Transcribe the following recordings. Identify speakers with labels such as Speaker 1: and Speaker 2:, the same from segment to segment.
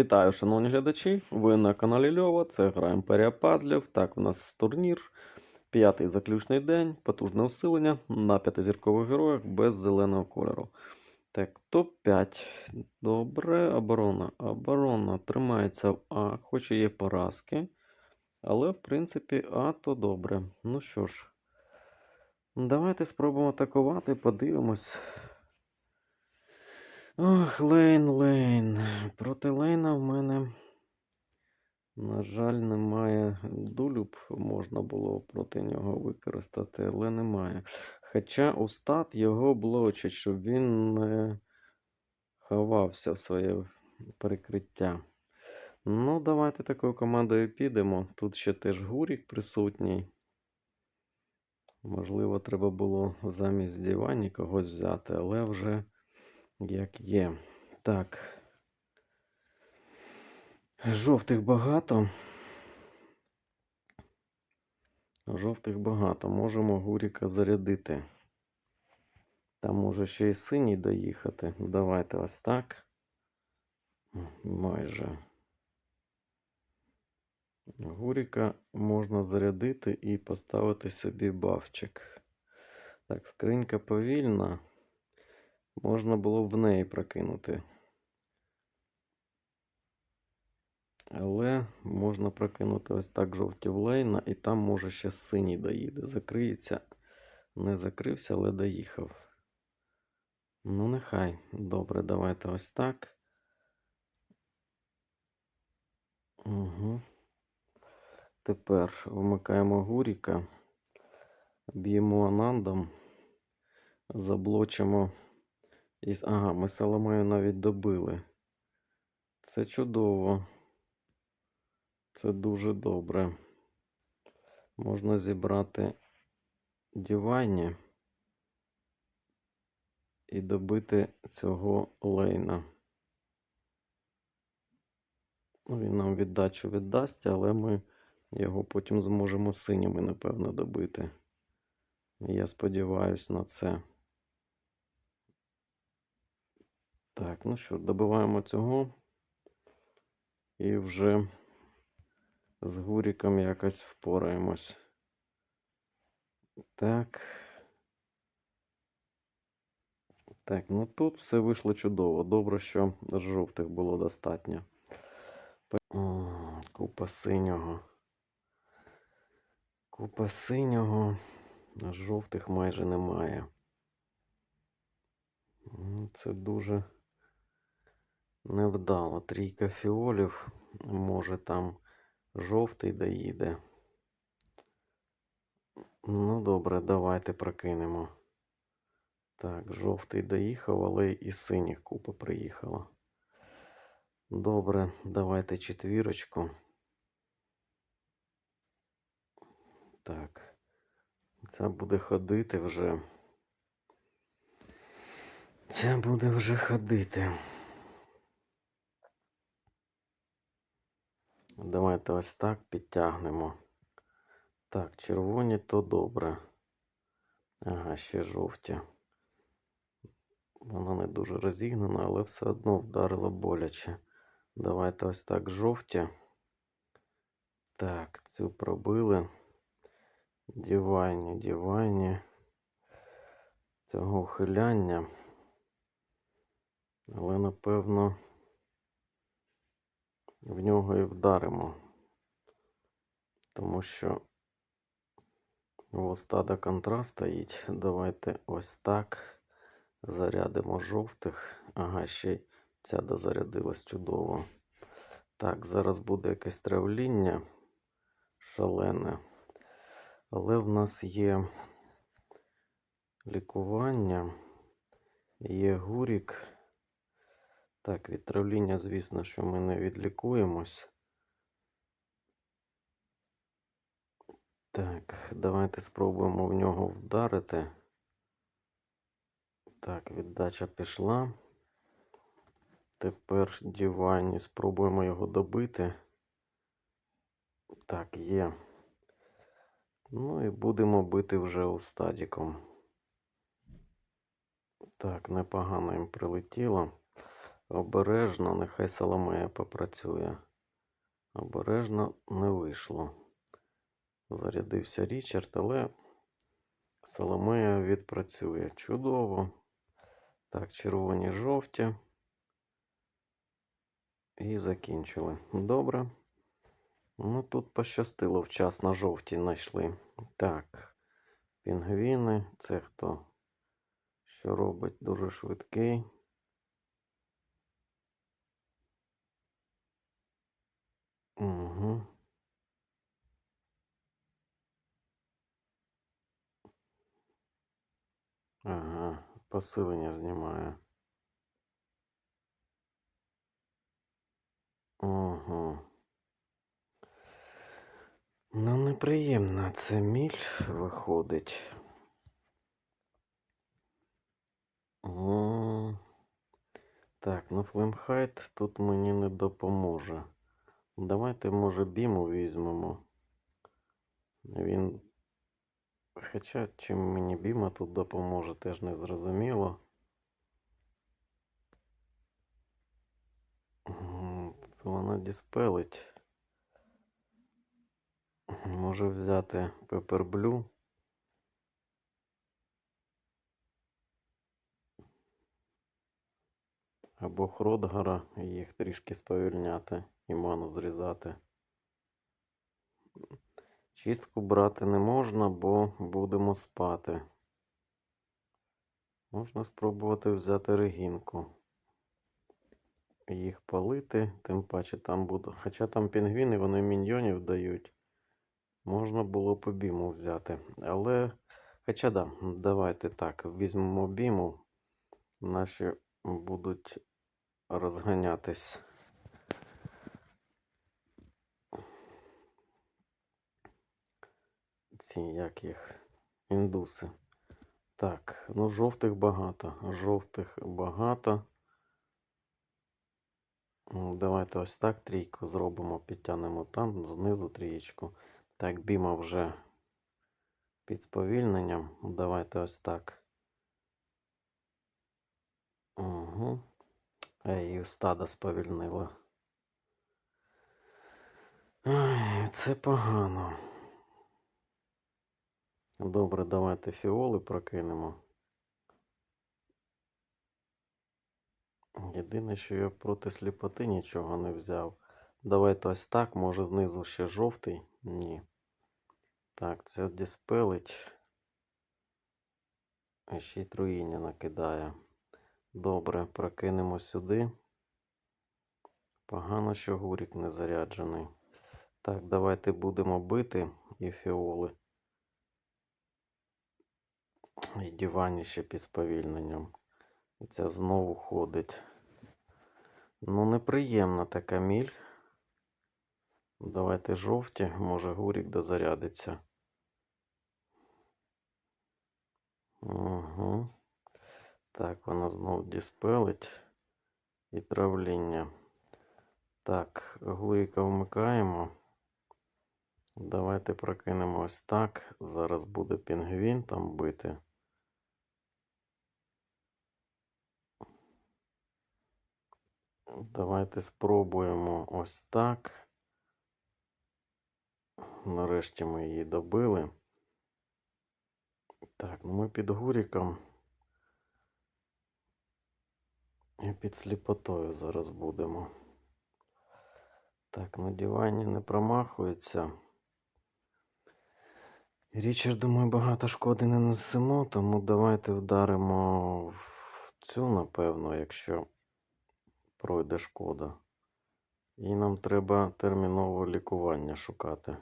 Speaker 1: Вітаю, шановні глядачі. Ви на каналі Льова. Це гра Імперія Пазлів. Так, у нас турнір. П'ятий заключний день, потужне усилення на п'ятизіркових героях без зеленого кольору. Так, топ-5. Добре, оборона. Оборона тримається в А, хоч і є поразки. Але, в принципі, А то добре. Ну що ж, давайте спробуємо атакувати, подивимось. Ох, Лейн, Лейн. Проти Лейна в мене, на жаль, немає дулюб. Можна було проти нього використати, але немає. Хоча устат його блочить, щоб він не ховався в своє перекриття. Ну, давайте такою командою підемо. Тут ще теж Гурік присутній. Можливо, треба було замість Дівані когось взяти, але вже як є. Так. Жовтих багато. Жовтих багато. Можемо Гуріка зарядити. Там може ще й синій доїхати. Давайте ось так. Майже. Гуріка можна зарядити і поставити собі бафчик. Так, скринька повільна. Можна було б в неї прокинути. Але можна прокинути ось так жовті в лейна, і там може ще синій доїде. Закриється. Не закрився, але доїхав. Ну, нехай. Добре, давайте ось так. Угу. Тепер вмикаємо Гуріка, б'ємо Анандом, заблочимо. І... Ага, ми Саламаю навіть добили. Це чудово. Це дуже добре. Можна зібрати Дівайні і добити цього лейна. Ну, Він нам віддачу віддасть, але ми його потім зможемо синіми, напевно, добити. Я сподіваюся на це. Так, ну що, добиваємо цього. І вже з Гуріком якось впораємось. Так. Так, ну тут все вийшло чудово. Добре, що жовтих було достатньо. Купа синього. Купа синього. Жовтих майже немає. Це дуже невдало. Трійка фіолів. Може там жовтий доїде. Ну, добре, давайте прокинемо. Так, жовтий доїхав, але і синіх купа приїхала. Добре, давайте четвірочку. Так. Це буде ходити вже. Це буде вже ходити. Давайте ось так підтягнемо. Так, червоні то добре. Ага, ще жовті. Вона не дуже розігнана, але все одно вдарила боляче. Давайте ось так жовті. Так, цю пробили. Дівайні, дівайні. Цього ухиляння. Але напевно в нього і вдаримо. Тому що стада контраст стоїть. Давайте ось так. Зарядимо жовтих. Ага, ще й ця дозарядилась чудово. Так, зараз буде якесь травління шалене. Але в нас є лікування, є гурік. Так, від травління, звісно, що ми не відлікуємось. Так, давайте спробуємо в нього вдарити. Так, віддача пішла. Тепер Дівайні спробуємо його добити. Так, є. Ну і будемо бити вже у стадіком. Так, непогано їм прилетіло. Обережно, нехай Соломея попрацює. Обережно не вийшло. Зарядився Річард, але Соломея відпрацює. Чудово. Так, червоні жовті. І закінчили. Добре. Ну, тут пощастило, вчасно жовті знайшли. Так. Пінгвіни. Це хто? Що робить? Дуже швидкий. Угу. Ага, посилення знімає. Угу. Ну, неприємно це міль виходить. М. Так, ну Флемхайт тут мені не допоможе. Давайте, може, біму візьмемо. Він. Хоча чим мені біма тут допоможе, теж не зрозуміло. Вона діспелить. Може взяти Пеперблю. Або Хродгара їх трішки сповільняти і ману зрізати. Чистку брати не можна, бо будемо спати. Можна спробувати взяти регінку. Їх палити, тим паче там буду. Хоча там пінгвіни, вони міньйонів дають. Можна було по біму взяти. Але. Хоча да, давайте так, візьмемо біму. Наші будуть розганятись. Ці як їх індуси. Так, ну жовтих багато. Жовтих багато. Ну, Давайте ось так трійку зробимо, підтягнемо там, знизу трієчку. Так, біма вже під сповільненням. Давайте ось так. Угу. Ей, стада сповільнила. Це погано. Добре, давайте фіоли прокинемо. Єдине, що я проти сліпоти нічого не взяв. Давайте ось так, може знизу ще жовтий? Ні. Так, це діспелить. А ще й труїння накидає. Добре, прокинемо сюди. Погано, що гурік не заряджений. Так, давайте будемо бити і фіоли. І дівані ще під сповільненням. І ця знову ходить. Ну, неприємна така міль. Давайте жовті, може гурік дозарядиться. Угу. Так, вона знову діспелить і травління. Так, гуріка вмикаємо. Давайте прокинемо ось так. Зараз буде пінгвін там бити. Давайте спробуємо ось так. Нарешті ми її добили. Так, ну ми під гуріком. І під сліпотою зараз будемо. Так, на дивані не промахується. Річард, думаю, багато шкоди не несемо, тому давайте вдаримо в цю, напевно, якщо пройде шкода. І нам треба терміново лікування шукати.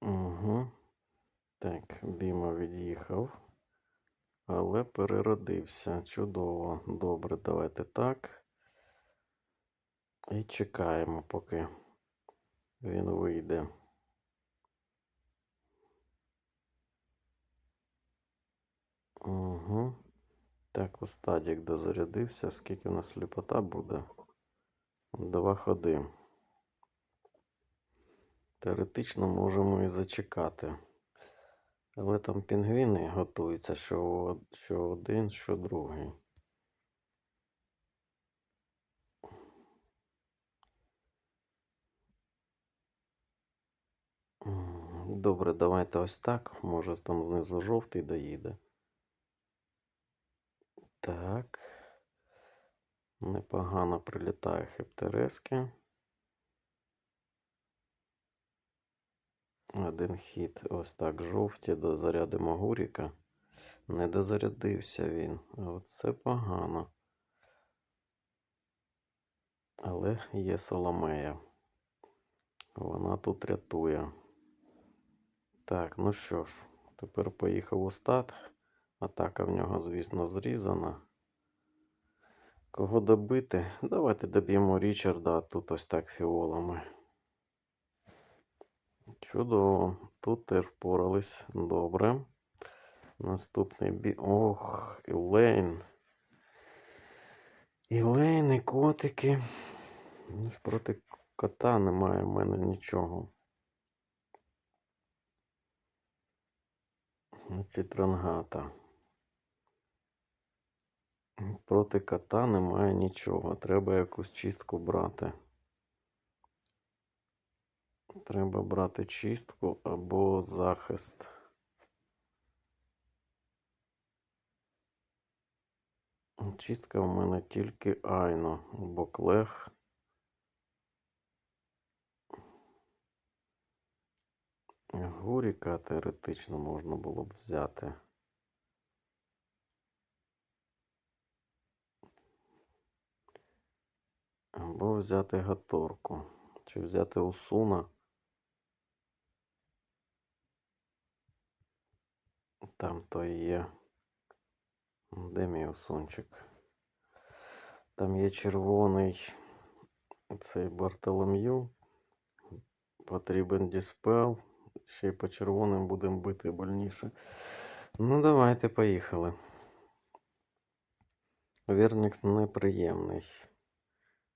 Speaker 1: Угу. Так, Біма від'їхав. Але переродився. Чудово. Добре, давайте так. І чекаємо, поки він вийде. Угу. Так, остадік дозарядився. Скільки у нас сліпота буде? Два ходи. Теоретично можемо і зачекати. Але там пінгвіни готуються, що, що один, що другий. Добре, давайте ось так. Може там знизу жовтий доїде. Так. Непогано прилітає хептерески. Один хід, ось так, жовті, дозарядимо Гуріка. Не дозарядився він. Оце погано. Але є Соломея. Вона тут рятує. Так, ну що ж, тепер поїхав у стат. Атака в нього, звісно, зрізана. Кого добити? Давайте доб'ємо Річарда, а тут ось так фіолами. Чудово. Тут теж впорались. Добре. Наступний бій. Ох, Ілейн. Ілейн і котики. Проти кота немає в мене нічого. Значить, рангата. Проти кота немає нічого. Треба якусь чистку брати. Треба брати чистку або захист. Чистка в мене тільки Айно або Клех. Гуріка теоретично можна було б взяти. Або взяти Гаторку. Чи взяти Усуна. Там то є. Де мій Усунчик? Там є червоний цей Бартолом'ю. Потрібен діспел. Ще й по червоним будемо бити больніше. Ну, давайте, поїхали. Вернікс неприємний.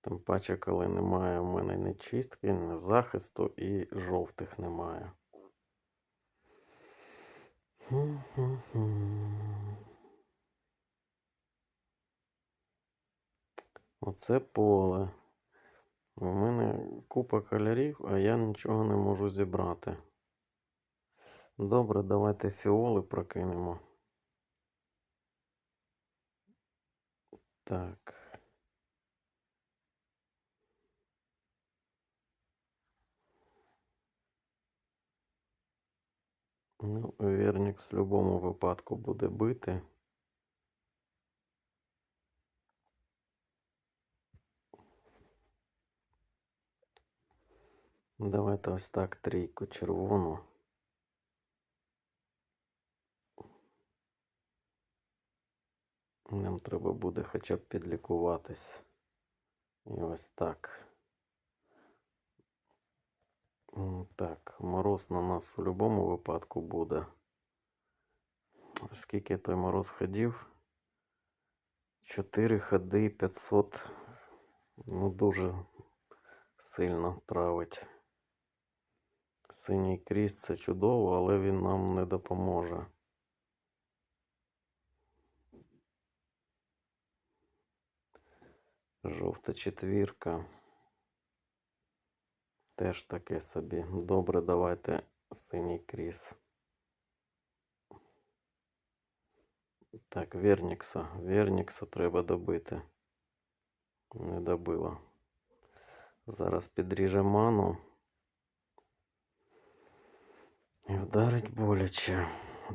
Speaker 1: Тим паче, коли немає в мене ні чистки, ні захисту і жовтих немає. Оце поле. У мене купа кольорів, а я нічого не можу зібрати. Добре, давайте фіоли прокинемо. Так. Ну, Вернікс в будь-якому випадку буде бити. Давайте ось так трійку червону. Нам треба буде хоча б підлікуватись. І ось так. Так, мороз на нас в будь-якому випадку буде. Скільки той мороз ходів? 4 ходи 500. Ну, дуже сильно травить. Синій кріс це чудово, але він нам не допоможе. Жовта четвірка. Теж таке собі. Добре, давайте синій кріс. Так, Вернікса. Вернікса треба добити. Не добила. Зараз підріже ману. І вдарить боляче.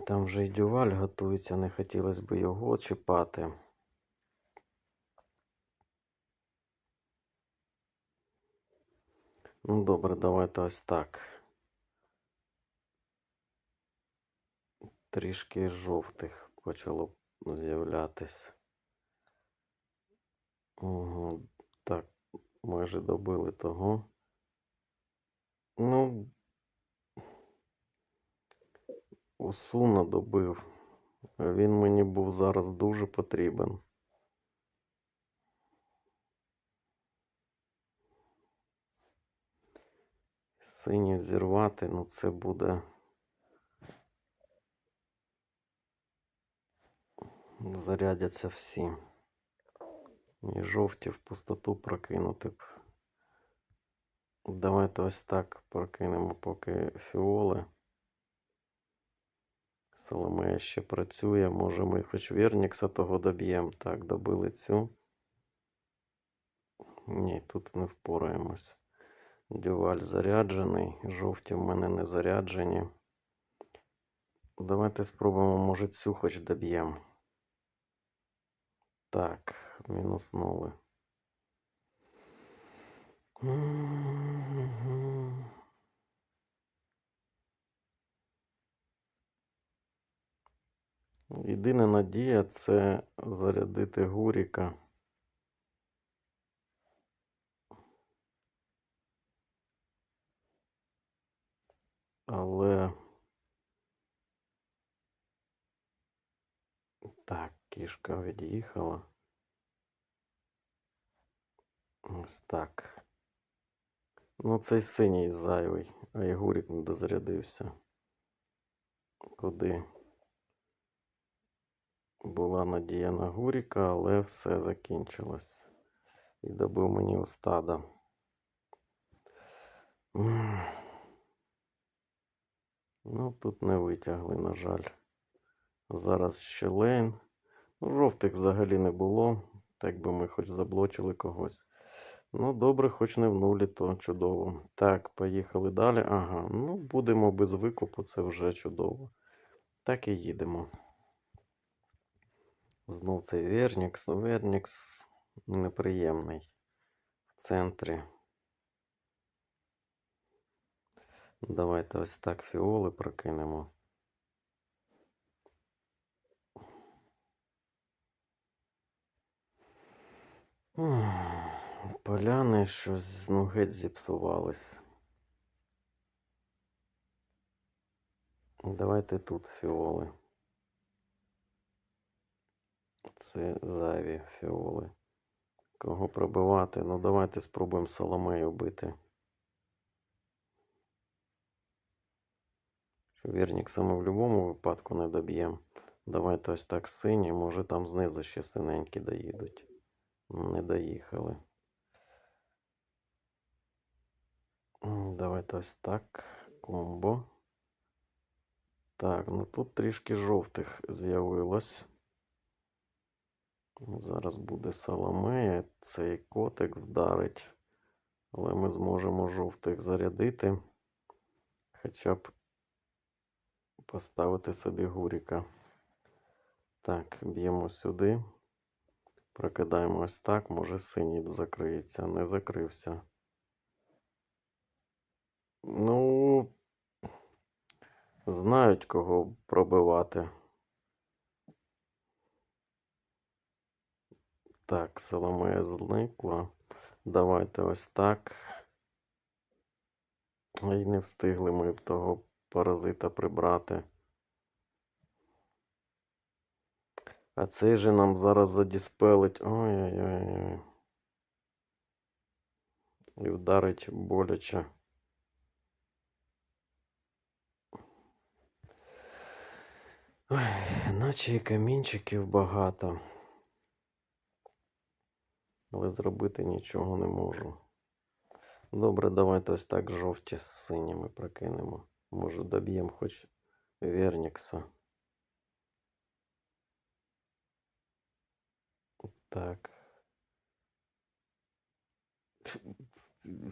Speaker 1: Там вже й дюваль готується, не хотілося б його чіпати. Ну, добре, давайте ось так. Трішки жовтих почало з'являтись. Угу. Так, майже добили того. Ну, Усуна добив. Він мені був зараз дуже потрібен. синю зірвати, ну це буде. Зарядяться всі. І жовті в пустоту прокинути б. Давайте ось так прокинемо поки фіоли. Соломея ще працює, може ми хоч Вернікса того доб'ємо. Так, добили цю. Ні, тут не впораємось. Дюваль заряджений. Жовті в мене не заряджені. Давайте спробуємо, може, цю хоч доб'ємо. Так, мінуснули. Мгм. Єдина надія це зарядити Гуріка. Але. Так, кішка від'їхала. Ось так. Ну, цей синій зайвий, а і Гурік не дозарядився. Куди? Була надія на Гуріка, але все закінчилось. І добив мені остада. М. Ну, тут не витягли, на жаль. Зараз ще лейн. Жовтих взагалі не було. Так би ми хоч заблочили когось. Ну, добре, хоч не в нулі, то чудово. Так, поїхали далі. Ага, ну будемо без викупу, це вже чудово. Так і їдемо. Знов цей Вернікс. Вернікс неприємний. В центрі. Давайте ось так фіоли прокинемо. Поляни щось ну, геть зіпсувались. Давайте тут фіоли. Це зайві фіоли. Кого пробивати? Ну давайте спробуємо Соломею бити. Вірнікса ми в будь-якому випадку не доб'ємо. Давайте ось так сині, може там знизу ще синенькі доїдуть. Не доїхали. Давайте ось так. Комбо. Так, ну тут трішки жовтих з'явилось. Зараз буде Соломея, цей котик вдарить. Але ми зможемо жовтих зарядити. Хоча б поставити собі гуріка. Так, б'ємо сюди. Прокидаємо ось так. Може синій закриється. Не закрився. Ну, знають, кого пробивати. Так, Соломея зникла. Давайте ось так. Ай, не встигли ми того паразита прибрати. А цей же нам зараз задіспелить. Ой-ой-ой. І вдарить боляче. Ой, наче і камінчиків багато. Але зробити нічого не можу. Добре, давайте ось так жовті з синіми прокинемо. Може доб'ємо хоч Вернікса. Так.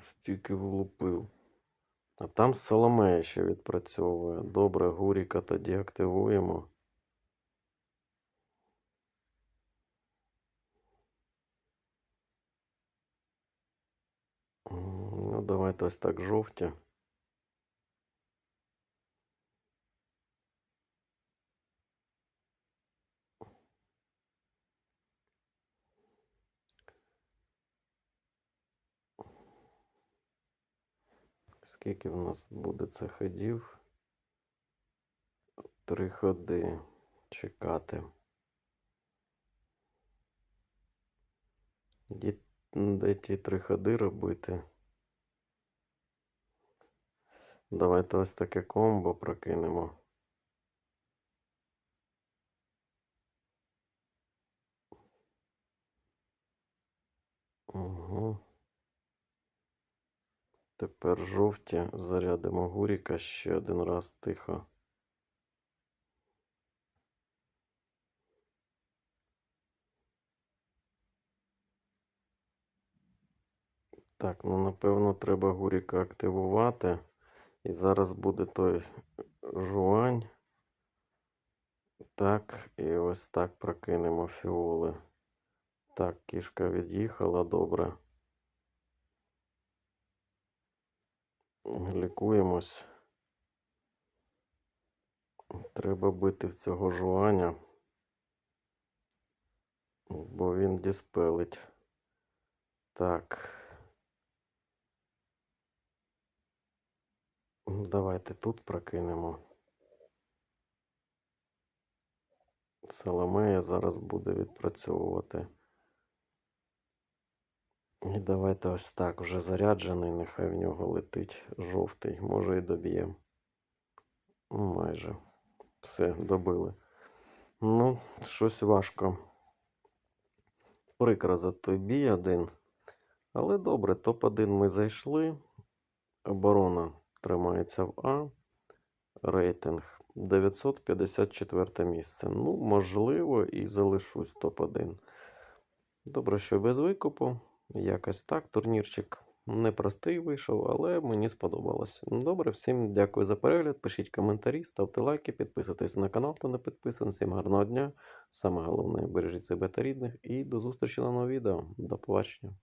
Speaker 1: Стільки влупив. А там Соломея ще відпрацьовує. Добре, Гуріка тоді активуємо. Ну, давайте ось так жовті. Скільки в нас буде це ходів? Три ходи чекати. Де, ті три ходи робити? Давайте ось таке комбо прокинемо. Тепер жовті. Зарядимо Гуріка ще один раз тихо. Так, ну напевно, треба Гуріка активувати. І зараз буде той жуань. Так, і ось так прокинемо фіоли. Так, кішка від'їхала, добре. Лікуємось. Треба бити в цього жуаня, бо він діспелить. Так. Давайте тут прокинемо. Соломея зараз буде відпрацьовувати. І давайте ось так, вже заряджений, нехай в нього летить жовтий, може і доб'ємо. Ну, майже. Все, добили. Ну, щось важко. Прикро за той бій один. Але добре, топ-1 ми зайшли. Оборона тримається в А. Рейтинг 954 місце. Ну, можливо, і залишусь топ-1. Добре, що без викупу. Якось так. Турнірчик непростий вийшов, але мені сподобалось. Добре, всім дякую за перегляд. Пишіть коментарі, ставте лайки, підписуйтесь на канал, хто не підписаний. Всім гарного дня. Саме головне, бережіть себе та рідних. І до зустрічі на новому відео. До побачення.